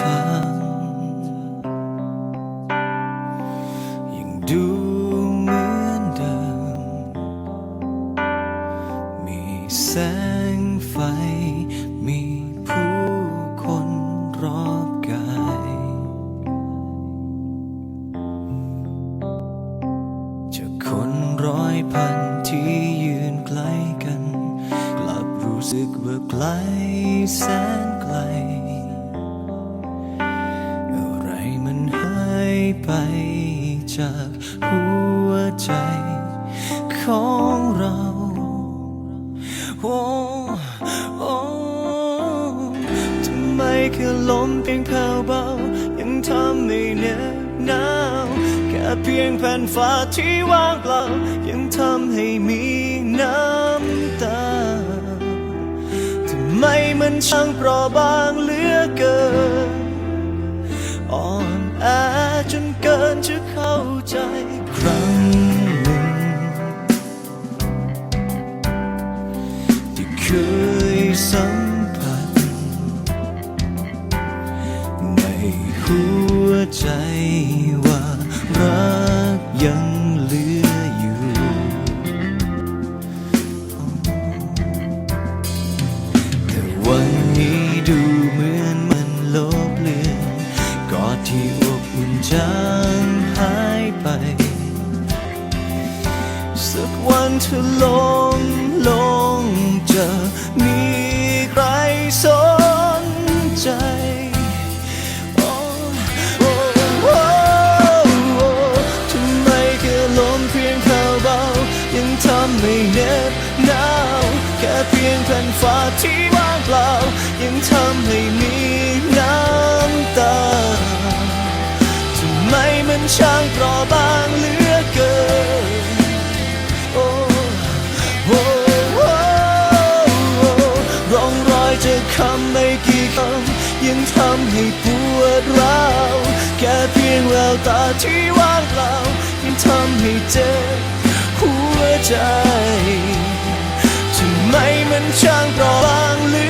ธอ ยังดูเหมือนเดิม มีแสงไฟ มีผู้คนรอบกาย จากคนร้อยพันที่ยืนไกลกัน กลับรู้สึกว่าไกลแสนไกล จากหัวใจของเราโอ้โอ้ทำไมแค่ลมเพียงแผ่วเบา ยังทำให้เหน็บหนาวแค่เพียงแผ่นฟ้าที่ว่างเปล่า ยังทำให้มีน้ำตาทำไมมันช่างเปราะบางเหลือเกิน จะเข้าใจครั้งหนึ่ง ที่เคยสัมผัส ในหัวใจว่ารักยังเหลืออยู่ แต่วันนี้างหายไป สักวันเธอลงลงจะมีใครสนใจโอ้โอ้โอ้ทำไมแค่ลมเพียงข่าเบายังทำให้เหน็บหนาว แค่เพียงแผ่นฟ้าที่ว่างเปล่า ยังทำให้มี มันช่างเปราะบางเหลือเกินโอ้โอ้โอ้โอ้ร่องรอยจากคำไม่กี่คำยังทำให้ปวดร้าวแค่เพียงแววตาที่ว่างเปล่ายังทำให้เจ็บหัวใจทำไมมันช่างเปราะบางเหลือ